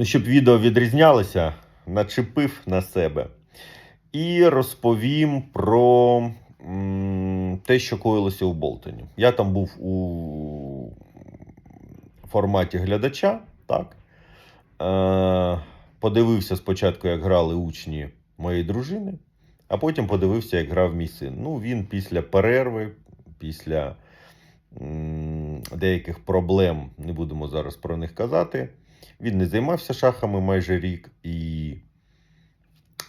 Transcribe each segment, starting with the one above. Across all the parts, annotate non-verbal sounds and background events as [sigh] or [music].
Ну, щоб відео відрізнялося, начепив на себе. І розповім про м, те, що коїлося у Болтоні. Я там був у форматі глядача, так. Е, подивився спочатку, як грали учні моєї дружини, а потім подивився, як грав мій син. Ну, він після перерви, після м, деяких проблем, не будемо зараз про них казати. Він не займався шахами майже рік і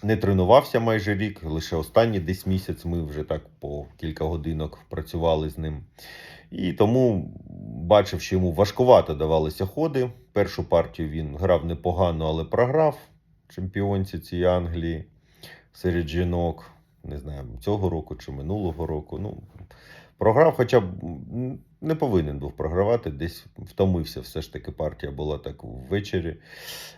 не тренувався майже рік. Лише останній десь місяць ми вже так по кілька годинок працювали з ним. І тому бачив, що йому важкувато давалися ходи. Першу партію він грав непогано, але програв чемпіонці цієї Англії серед жінок. Не знаю, цього року чи минулого року. Ну, програв, хоча б не повинен був програвати, десь втомився. Все ж таки партія була так ввечері.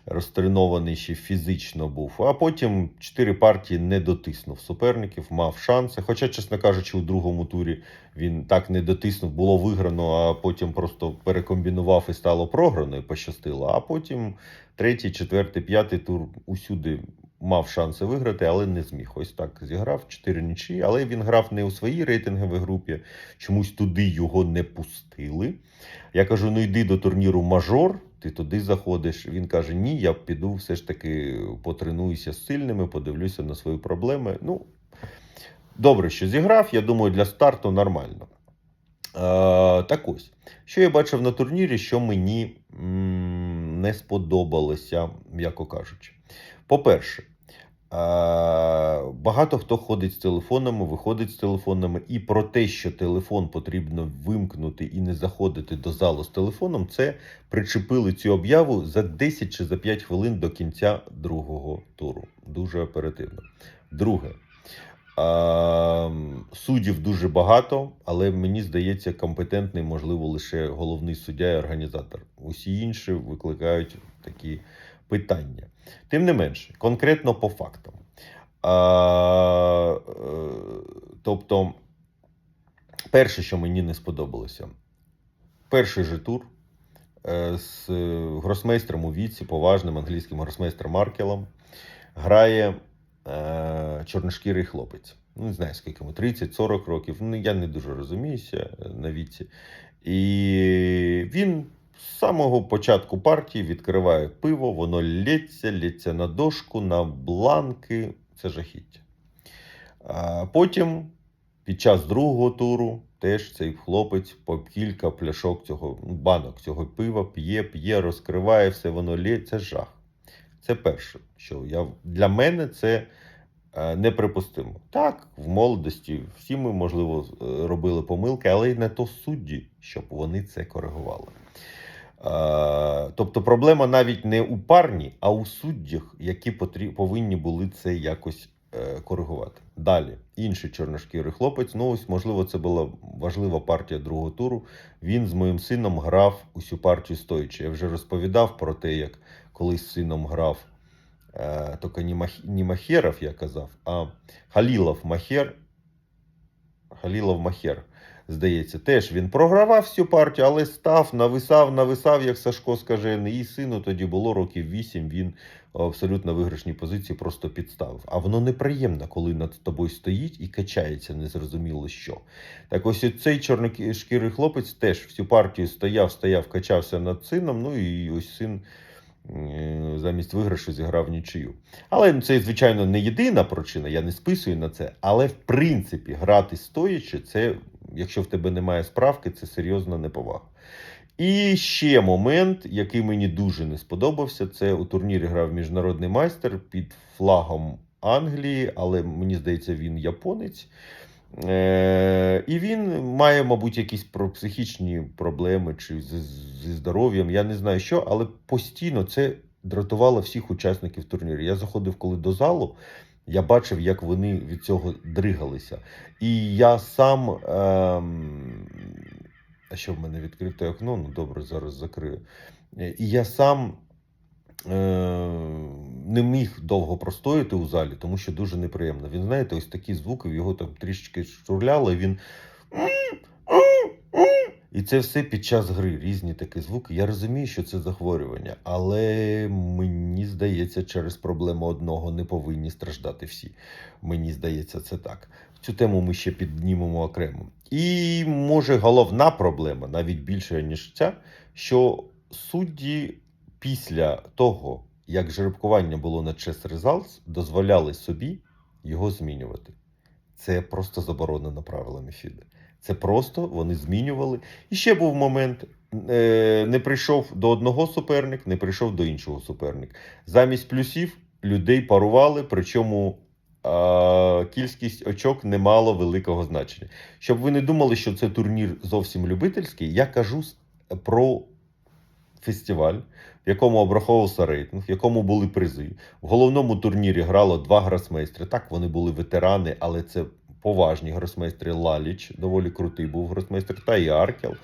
Розтренований ще фізично був. А потім чотири партії не дотиснув суперників, мав шанси. Хоча, чесно кажучи, у другому турі він так не дотиснув, було виграно, а потім просто перекомбінував і стало програно, і пощастило. А потім третій, четвертий, п'ятий тур усюди мав шанси виграти, але не зміг. Ось так зіграв чотири нічі. Але він грав не у своїй рейтинговій групі, чомусь туди його не пустили. Я кажу: ну йди до турніру мажор. Ти туди заходиш. Він каже: Ні, я піду все ж таки потренуюся з сильними, подивлюся на свої проблеми. Ну, добре, що зіграв. Я думаю, для старту нормально. Е, так ось, що я бачив на турнірі, що мені не сподобалося, м'яко кажучи. По-перше, багато хто ходить з телефонами, виходить з телефонами, і про те, що телефон потрібно вимкнути і не заходити до залу з телефоном, це причепили цю об'яву за 10 чи за 5 хвилин до кінця другого туру. Дуже оперативно. Друге. Суддів дуже багато, але мені здається, компетентний, можливо, лише головний суддя і організатор. Усі інші викликають такі питання. Тим не менше, конкретно по фактам. Е, тобто, перше, що мені не сподобалося, перший же тур е, з гросмейстром у віці, поважним англійським гросмейстром Маркелом, грає е, чорношкірий хлопець. Ну, не знаю, скільки йому 30-40 років. Ну, я не дуже розуміюся на віці. І він з самого початку партії відкриває пиво, воно лється, лється на дошку, на бланки. Це жахіття. А потім, під час другого туру, теж цей хлопець по кілька пляшок цього банок цього пива п'є, п'є, розкриває все, воно лється. Жах. Це перше, що я для мене це е, неприпустимо. Так, в молодості всі ми, можливо, е, робили помилки, але й не то судді, щоб вони це коригували. Е, Тобто проблема навіть не у парні, а у суддях, які повинні були це якось е, коригувати. Далі, інший чорношкірий хлопець. Ну, ось, можливо, це була важлива партія другого туру. Він з моїм сином грав усю партію стоячи. Я вже розповідав про те, як колись з сином грав е, тільки не, Мах... не Махеров, я казав, а Халілов Махер. Халілов Махер, здається, теж він програвав всю партію, але став, нависав, нависав, як Сашко скажений. І сину тоді було років 8, він абсолютно виграшній позиції просто підставив. А воно неприємно, коли над тобою стоїть і качається незрозуміло що. Так ось цей чорношкірий хлопець теж всю партію стояв, стояв, качався над сином. Ну і ось син замість виграшу зіграв нічию. Але це, звичайно, не єдина причина, я не списую на це. Але в принципі грати стоячи, це, якщо в тебе немає справки, це серйозна неповага. І ще момент, який мені дуже не сподобався, це у турнірі грав міжнародний майстер під флагом Англії, але мені здається, він японець. Е, і він має, мабуть, якісь про психічні проблеми чи зі здоров'ям, я не знаю що, але постійно це дратувало всіх учасників турніру. Я заходив коли до залу, я бачив, як вони від цього дригалися. І я сам. Ем... А що в мене відкрите окно? Ну добре, зараз закрию. Е, І я сам е, не міг довго простояти у залі, тому що дуже неприємно. Він, знаєте, ось такі звуки, його там трішечки штурляло, і він. І це все під час гри, різні такі звуки. Я розумію, що це захворювання, але мені здається, через проблему одного не повинні страждати всі. Мені здається, це так. Цю тему ми ще піднімемо окремо. І може головна проблема, навіть більша, ніж ця, що судді після того, як жеребкування було на Chess Results, дозволяли собі його змінювати. Це просто заборонено правилами FIDE. Це просто вони змінювали. І ще був момент: е, не прийшов до одного суперник, не прийшов до іншого суперника. Замість плюсів людей парували, причому кількість очок не мало великого значення. Щоб ви не думали, що це турнір зовсім любительський, я кажу про фестиваль, в якому обраховувався рейтинг, в якому були призи. В головному турнірі грало два гросмейстри. Так, вони були ветерани, але це поважні гросмейстри Лаліч, доволі крутий був гросмейстер, та і Аркел.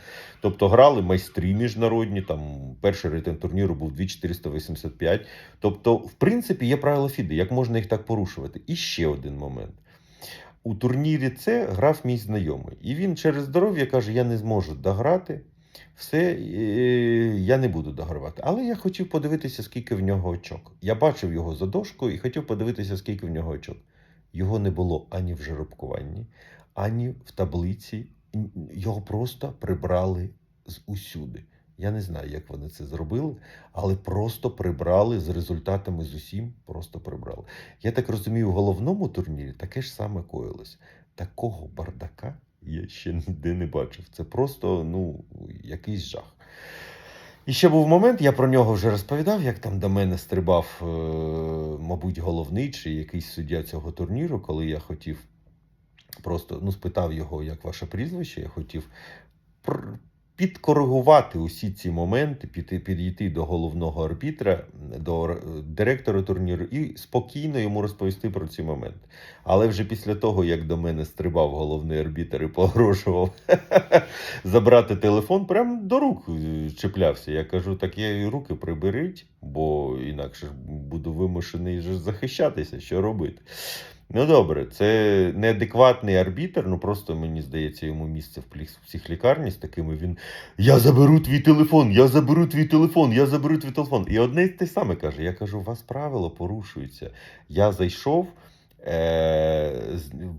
Тобто грали майстри міжнародні. Там перший рейтинг турніру був 2485. Тобто, в принципі, є правила Фіди, як можна їх так порушувати. І ще один момент. У турнірі це грав мій знайомий. І він через здоров'я каже: я не зможу дограти. Все, е, я не буду догравати. Але я хотів подивитися, скільки в нього очок. Я бачив його за дошкою і хотів подивитися, скільки в нього очок. Його не було ані в жеребкуванні, ані в таблиці. Його просто прибрали з усюди. Я не знаю, як вони це зробили, але просто прибрали з результатами з усім, просто прибрали. Я так розумію, в головному турнірі таке ж саме коїлось. Такого бардака я ще ніде не бачив. Це просто ну, якийсь жах. І ще був момент, я про нього вже розповідав, як там до мене стрибав, е, мабуть, головний чи якийсь суддя цього турніру, коли я хотів просто ну, спитав його, як ваше прізвище, я хотів підкоригувати усі ці моменти, піти, підійти до головного арбітра, до директора турніру і спокійно йому розповісти про ці моменти. Але вже після того, як до мене стрибав головний арбітр і погрожував [laughs] забрати телефон, прям до рук е, чіплявся. Я кажу, так я і руки приберіть, бо інакше буду вимушений захищатися, що робити. Ну добре, це неадекватний арбітер. ну просто мені здається, йому місце в психлікарні з такими він. Я заберу твій телефон, я заберу твій телефон, я заберу твій телефон. І одне те саме каже: я кажу, у вас правила порушуються. Я зайшов, е,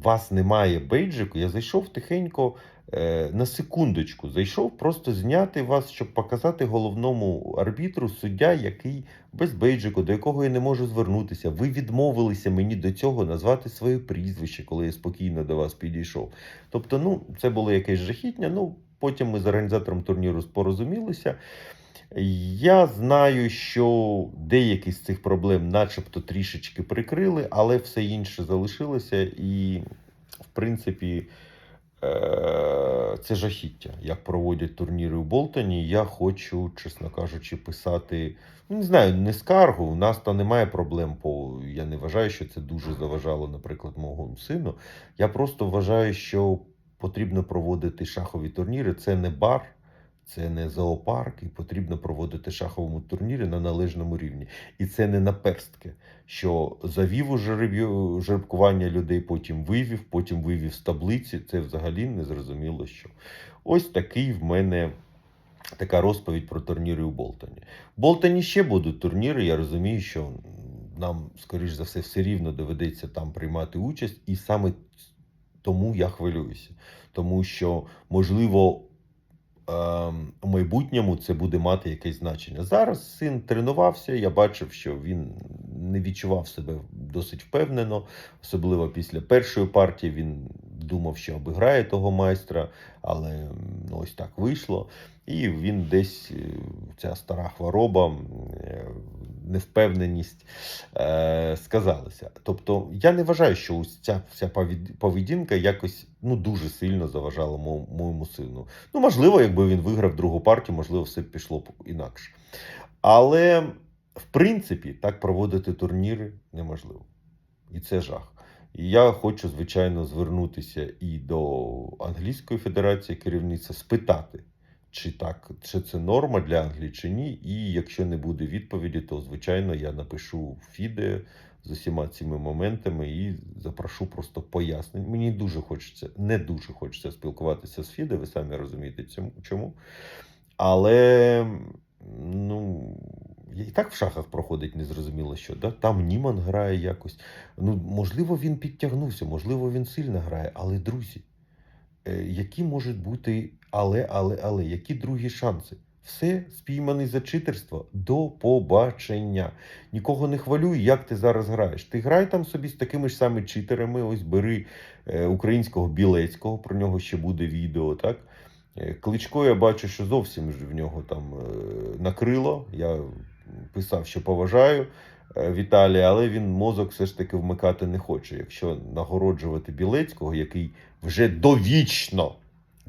вас немає бейджику, я зайшов тихенько. Е, На секундочку зайшов просто зняти вас, щоб показати головному арбітру суддя, який без бейджику, до якого я не можу звернутися. Ви відмовилися мені до цього назвати своє прізвище, коли я спокійно до вас підійшов. Тобто, ну, це було якесь жахітня. Ну, потім ми з організатором турніру порозумілися. Я знаю, що деякі з цих проблем, начебто, трішечки прикрили, але все інше залишилося. І, в принципі, це жахіття, як проводять турніри у Болтоні. Я хочу, чесно кажучи, писати. Ну, не знаю, не скаргу. У нас то немає проблем. По я не вважаю, що це дуже заважало, наприклад, мого сину. Я просто вважаю, що потрібно проводити шахові турніри. Це не бар, це не зоопарк, і потрібно проводити шаховому турнірі на належному рівні. І це не наперстки, що завів у жеребкування людей, потім вивів, потім вивів з таблиці. Це взагалі не зрозуміло що. Ось такий в мене. Така розповідь про турніри у Болтоні. В Болтоні ще будуть турніри. Я розумію, що нам, скоріш за все, все рівно доведеться там приймати участь, і саме тому я хвилююся. Тому що, можливо, ем, майбутньому це буде мати якесь значення. Зараз син тренувався, я бачив, що він не відчував себе досить впевнено, особливо після першої партії. Він думав, що обіграє того майстра, але ну, ось так вийшло. І він десь е, ця стара хвороба, невпевненість е, сказалися. Тобто я не вважаю, що ось ця вся поведінка якось ну, дуже сильно заважала мо- моєму сину. Ну, можливо, якби він виграв другу партію, можливо, все б пішло б інакше. Але, в принципі, так проводити турніри неможливо. І це жах. І я хочу, звичайно, звернутися і до англійської федерації керівництва спитати, чи так, чи це норма для Англії, чи ні. І якщо не буде відповіді, то звичайно я напишу відео з усіма цими моментами і запрошу просто пояснень. Мені дуже хочеться, не дуже хочеться спілкуватися з Фіде, ви самі розумієте чому. Але ну, і так в шахах проходить незрозуміло що. Да? Там Німан грає якось. Ну, можливо, він підтягнувся, можливо, він сильно грає. Але, друзі, е, які можуть бути але, але, але, які другі шанси? Все спійманий за читерство. До побачення. Нікого не хвалюй, як ти зараз граєш. Ти грай там собі з такими ж самими читерами. Ось бери е, українського білецького, про нього ще буде відео, так? Е, Кличко я бачу, що зовсім в нього там е, накрило. Я писав, що поважаю Віталія, але він мозок все ж таки вмикати не хоче. Якщо нагороджувати Білецького, який вже довічно,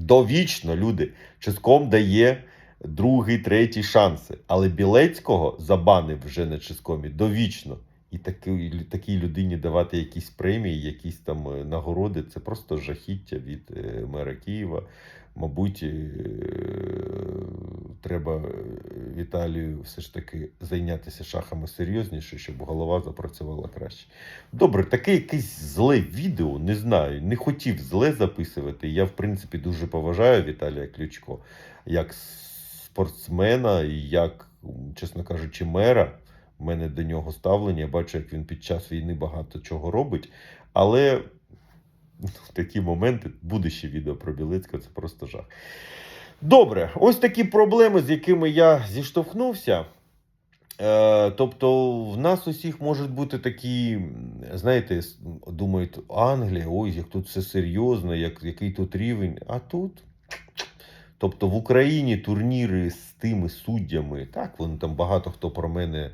довічно люди чиском дає другий, третій шанси. Але Білецького забанив вже на Ческомі довічно. І такій, такій людині давати якісь премії, якісь там е, нагороди це просто жахіття від е, мера Києва. Мабуть, е, треба е, Віталію все ж таки зайнятися шахами серйозніше, щоб голова запрацювала краще. Добре, таке якесь зле відео, не знаю, не хотів зле записувати. Я, в принципі, дуже поважаю Віталія Ключко як спортсмена і як, чесно кажучи, мера. У мене до нього ставлення. Я бачу, як він під час війни багато чого робить. Але в такі моменти буде ще відео про Білицького, це просто жах. Добре, ось такі проблеми, з якими я зіштовхнувся. Е, тобто, в нас усіх можуть бути такі, знаєте, думають, Англія, ой, як тут все серйозно, як, який тут рівень. А тут. Тобто в Україні турніри з тими суддями, так, вони там багато хто про мене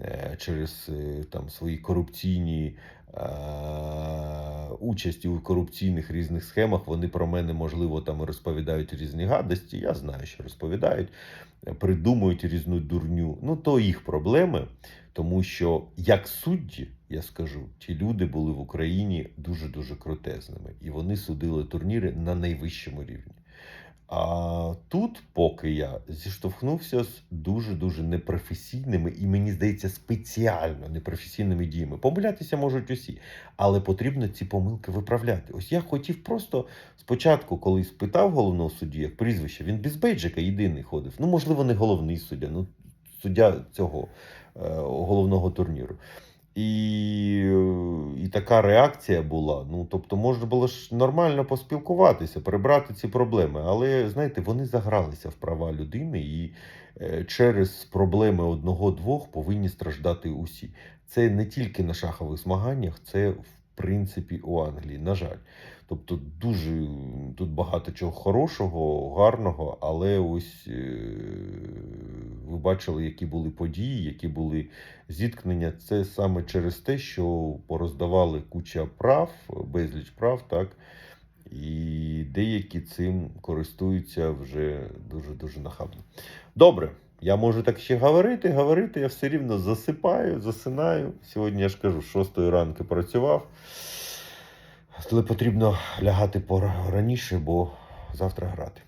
е, через е, там, свої корупційні е, участі у корупційних різних схемах, вони про мене, можливо, там розповідають різні гадості. Я знаю, що розповідають, придумують різну дурню. Ну, то їх проблеми, тому що як судді, я скажу, ті люди були в Україні дуже-дуже крутезними, і вони судили турніри на найвищому рівні. А тут, поки я зіштовхнувся з дуже-дуже непрофесійними і, мені здається, спеціально непрофесійними діями. Помилятися можуть усі, але потрібно ці помилки виправляти. Ось я хотів просто спочатку, коли спитав головного судді, як прізвище, він без бейджика єдиний ходив. Ну, можливо, не головний суддя, ну суддя цього е, головного турніру. І, е, і така реакція була. Ну, тобто, можна було ж нормально поспілкуватися, прибрати ці проблеми. Але знаєте, вони загралися в права людини, і е, через проблеми одного-двох повинні страждати усі. Це не тільки на шахових змаганнях, це в принципі у Англії. На жаль. Тобто, дуже тут багато чого хорошого, гарного, але ось е, ви бачили, які були події, які були зіткнення. Це саме через те, що пороздавали куча прав, безліч прав, так. І деякі цим користуються вже дуже-дуже нахабно. Добре, я можу так ще говорити, говорити, я все рівно засипаю, засинаю. Сьогодні я ж кажу, з 6 ранки працював. Але потрібно лягати пора раніше, бо завтра грати.